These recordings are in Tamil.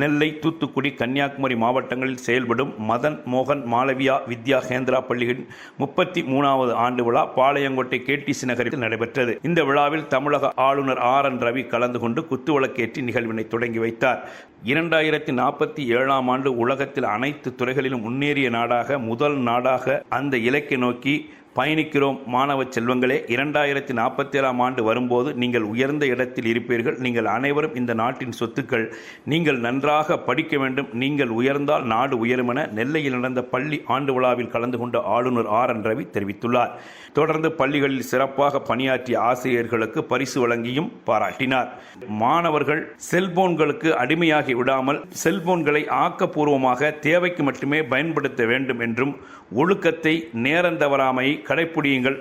நெல்லை தூத்துக்குடி கன்னியாகுமரி மாவட்டங்களில் செயல்படும் மதன் மோகன் மாளவியா வித்யா கேந்திரா பள்ளியின் முப்பத்தி மூணாவது ஆண்டு விழா பாளையங்கோட்டை கேடிசி நகரில் நடைபெற்றது. இந்த விழாவில் தமிழக ஆளுநர் ஆர் என் ரவி கலந்து கொண்டு குத்துவிளக்கேற்றி நிகழ்வினை தொடங்கி வைத்தார். இரண்டாயிரத்தி நாற்பத்தி ஏழாம் ஆண்டு உலகத்தில் அனைத்து துறைகளிலும் முன்னேறிய நாடாக முதல் நாடாக அந்த இலக்கை நோக்கி பயணிக்கிறோம். மாணவ செல்வங்களே இரண்டாயிரத்தி நாற்பத்தி ஏழாம் ஆண்டு வரும்போது நீங்கள் உயர்ந்த இடத்தில் இருப்பீர்கள். நீங்கள் அனைவரும் இந்த நாட்டின் சொத்துக்கள். நீங்கள் நன்றாக படிக்க வேண்டும். நீங்கள் உயர்ந்தால் நாடு உயரும் என நெல்லையில் நடந்த பள்ளி ஆண்டு விழாவில் கலந்து கொண்ட ஆளுநர் ஆர். என். ரவி தெரிவித்துள்ளார். தொடர்ந்து பள்ளிகளில் சிறப்பாக பணியாற்றிய ஆசிரியர்களுக்கு பரிசு வழங்கியும் பாராட்டினார். மாணவர்கள் செல்போன்களுக்கு அடிமையாகி விடாமல் செல்போன்களை ஆக்கப்பூர்வமாக தேவைக்கு மட்டுமே பயன்படுத்த வேண்டும் என்றும் ஒழுக்கத்தை நேரந்தவராமையை கடைப்பிடியுங்கள்.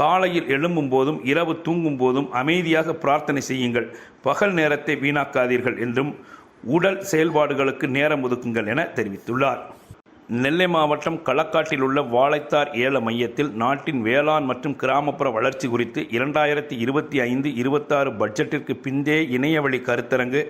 காலையில் எழும்பும் போதும் இரவு தூங்கும் போதும் அமைதியாக பிரார்த்தனை செய்யுங்கள். பகல் நேரத்தை வீணாக்காதீர்கள் என்றும் உடல் செயல்பாடுகளுக்கு நேரம் ஒதுக்குங்கள் என தெரிவித்துள்ளார். நெல்லை மாவட்டம் களக்காட்டில் உள்ள வாழைத்தார் ஏல மையத்தில் நாட்டின் வேளாண் மற்றும் கிராமப்புற வளர்ச்சி குறித்து இரண்டாயிரத்தி இருபத்தி ஐந்து இருபத்தாறு பட்ஜெட்டிற்கு பிந்தைய இணையவழி கருத்தரங்கு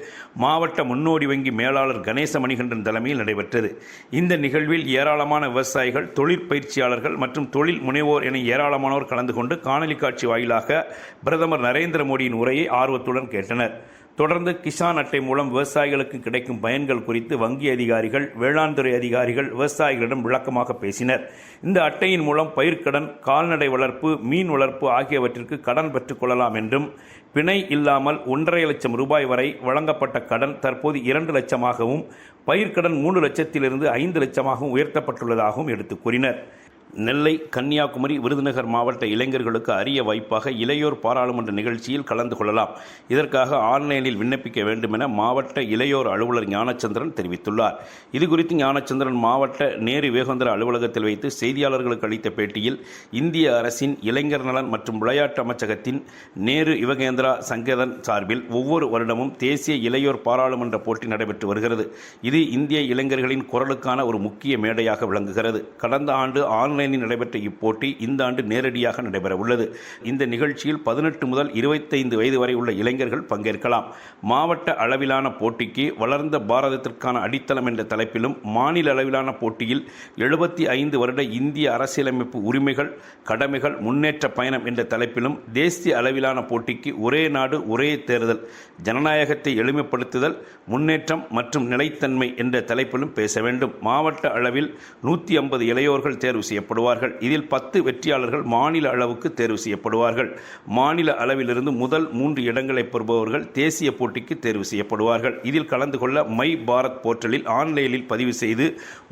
மாவட்ட முன்னோடி வங்கி மேலாளர் கணேச மணிகண்டன் தலைமையில் நடைபெற்றது. இந்த நிகழ்வில் ஏராளமான விவசாயிகள் தொழிற்பயிற்சியாளர்கள் மற்றும் தொழில் முனைவோர் என ஏராளமானோர் கலந்து கொண்டு காணொலி காட்சி வாயிலாக பிரதமர் நரேந்திர மோடியின் உரையை ஆர்வத்துடன் கேட்டனர். தொடர்ந்து கிசான் அட்டை மூலம் விவசாயிகளுக்கு கிடைக்கும் பயன்கள் குறித்து வங்கி அதிகாரிகள் வேளாண் துறை அதிகாரிகள் விவசாயிகளிடம் விளக்கமாக பேசினர். இந்த அட்டையின் மூலம் பயிர்க்கடன் கால்நடை வளர்ப்பு மீன் வளர்ப்பு ஆகியவற்றிற்கு கடன் பெற்றுக்கொள்ளலாம் என்றும் பிணை இல்லாமல் ஒன்றரை லட்சம் ரூபாய் வரை வழங்கப்பட்ட கடன் தற்போது இரண்டு லட்சமாகவும் பயிர்க்கடன் மூன்று லட்சத்திலிருந்து ஐந்து லட்சமாகவும் உயர்த்தப்பட்டுள்ளதாகவும் எடுத்துக் கூறினர். நெல்லை கன்னியாகுமரி விருதுநகர் மாவட்ட இளைஞர்களுக்கு அரிய வாய்ப்பாக இளையோர் பாராளுமன்ற நிகழ்ச்சியில் கலந்து கொள்ளலாம். இதற்காக ஆன்லைனில் விண்ணப்பிக்க வேண்டும் என மாவட்ட இளையோர் அலுவலர் ஞானச்சந்திரன் தெரிவித்துள்ளார். இதுகுறித்து ஞானச்சந்திரன் மாவட்ட நேரு வேகந்தர அலுவலகத்தில் வைத்து செய்தியாளர்களுக்கு அளித்த பேட்டியில் இந்திய அரசின் இளைஞர் நலன் மற்றும் விளையாட்டு அமைச்சகத்தின் நேரு யுவகேந்திரா சங்கேதன் சார்பில் ஒவ்வொரு வருடமும் தேசிய இளையோர் பாராளுமன்ற போட்டி நடைபெற்று வருகிறது. இது இந்திய இளைஞர்களின் குரலுக்கான ஒரு முக்கிய மேடையாக விளங்குகிறது. கடந்த ஆண்டு ஆன்லைன் ஆன்லைனில் நடைபெற்ற இப்போட்டி இந்த ஆண்டு நேரடியாக நடைபெற உள்ளது இந்த நிகழ்ச்சியில் பதினெட்டு முதல் இருபத்தைந்து வயது வரை உள்ள இளைஞர்கள் பங்கேற்கலாம். மாவட்ட அளவிலான போட்டிக்கு வளர்ந்த பாரதத்திற்கான அடித்தளம் என்ற தலைப்பிலும் மாநில அளவிலான போட்டியில் எழுபத்தி ஐந்து வருட இந்திய அரசியலமைப்பு உரிமைகள் கடமைகள் முன்னேற்ற பயணம் என்ற தலைப்பிலும் தேசிய அளவிலான போட்டிக்கு ஒரே நாடு ஒரே தேர்தல் ஜனநாயகத்தை எளிமைப்படுத்துதல் முன்னேற்றம் மற்றும் நிலைத்தன்மை என்ற தலைப்பிலும் பேச வேண்டும். மாவட்ட அளவில் நூற்றி ஐம்பது இளையோர்கள் தேர்வு செய்யப்படும் செய்யப்படுவார்கள். இதில் பத்து வெற்றியாளர்கள் மாநில அளவுக்கு தேர்வு செய்யப்படுவார்கள். மாநில அளவிலிருந்து முதல் மூன்று இடங்களை பெறுபவர்கள் தேசிய போட்டிக்கு தேர்வு செய்யப்படுவார்கள். இதில் கலந்து கொள்ள மை பாரத் போர்ட்டலில் ஆன்லைனில் பதிவு செய்து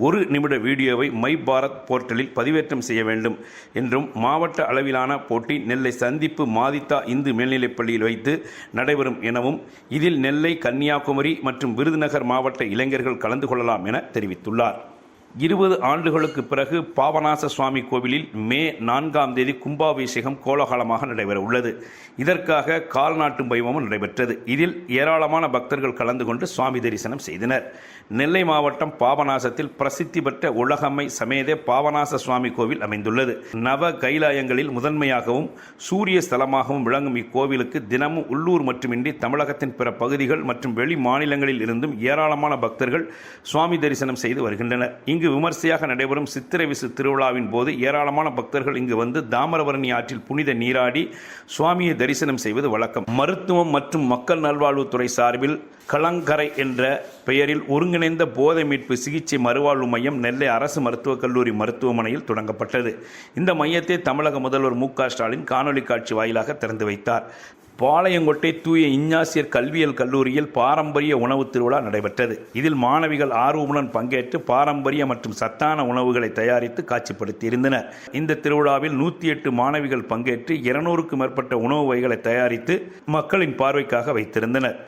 ஒரு நிமிட வீடியோவை மை பாரத் போர்ட்டலில் பதிவேற்றம் செய்ய வேண்டும் என்றும் மாவட்ட அளவிலான போட்டி நெல்லை சந்திப்பு மாதித்தா இந்து மேல்நிலைப் பள்ளியில் வைத்து நடைபெறும் எனவும் இதில் நெல்லை கன்னியாகுமரி மற்றும் விருதுநகர் மாவட்ட இளைஞர்கள் கலந்து கொள்ளலாம் என தெரிவித்துள்ளார். இருபது ஆண்டுகளுக்கு பிறகு பாபநாச சுவாமி கோவிலில் மே நான்காம் தேதி கும்பாபிஷேகம் கோலாகலமாக நடைபெற உள்ளது. இதற்காக கால்நாட்டு வைபவம் நடைபெற்றது. இதில் ஏராளமான பக்தர்கள் கலந்து கொண்டு சுவாமி தரிசனம் செய்தனர். நெல்லை மாவட்டம் பாபநாசத்தில் பிரசித்தி பெற்ற உலகம்மை சமேத பாபநாச சுவாமி கோவில் அமைந்துள்ளது. நவ கைலாயங்களில் முதன்மையாகவும் சூரிய ஸ்தலமாகவும் விளங்கும் இக்கோவிலுக்கு தினமும் உள்ளூர் மட்டுமின்றி தமிழகத்தின் பிற பகுதிகள் மற்றும் வெளி மாநிலங்களில் இருந்தும் ஏராளமான பக்தர்கள் சுவாமி தரிசனம் செய்து வருகின்றனர். இங்கு இங்கு விமர்சையாக நடைபெறும் சித்திரை விசு திருவிழாவின் போது ஏராளமான பக்தர்கள் இங்கு வந்து தாமிரபரணி ஆற்றில் புனித நீராடி சுவாமியை தரிசனம் செய்வது வழக்கம். மருத்துவம் மற்றும் மக்கள் நல்வாழ்வுத்துறை சார்பில் கலங்கரை என்ற பெயரில் ஒருங்கிணைந்த போதை மீட்பு சிகிச்சை மறுவாழ்வு மையம் நெல்லை அரசு மருத்துவக் கல்லூரி மருத்துவமனையில் தொடங்கப்பட்டது. இந்த மையத்தை தமிழக முதல்வர் மு ஸ்டாலின் காணொலி காட்சி வாயிலாக திறந்து வைத்தார். பாளையங்கோட்டை தூய இஞ்ஞாசியர் கல்வியல் கல்லூரியில் பாரம்பரிய உணவு திருவிழா நடைபெற்றது. இதில் மாணவிகள் ஆர்வமுடன் பங்கேற்று பாரம்பரிய மற்றும் சத்தான உணவுகளை தயாரித்து காட்சிப்படுத்தியிருந்தனர். இந்த திருவிழாவில் நூற்றி எட்டு மாணவிகள் பங்கேற்று இருநூறுக்கும் மேற்பட்ட உணவு வகைகளை தயாரித்து மக்களின் பார்வைக்காக வைத்திருந்தனர்.